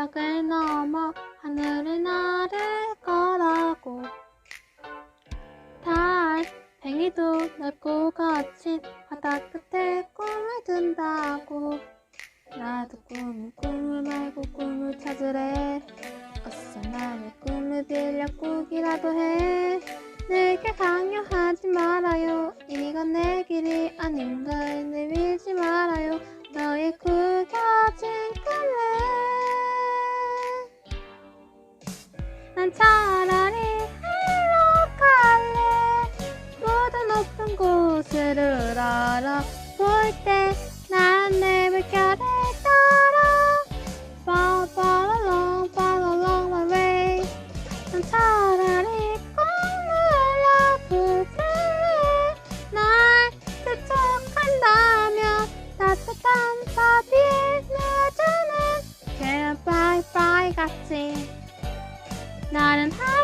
벽을 넘어 하늘을 나를 거라고 달 팽이도 넓고 거친 바다 끝에 꿈을 든다고. 나도 꿈을 꿈을 말고 꿈을 찾으래. 어서 나의 꿈을 빌려 꾸기라도 해. 내게 강요하지 말 난 차라리 하러 갈래. 모두 높은 곳을 우러러 볼때 not in high.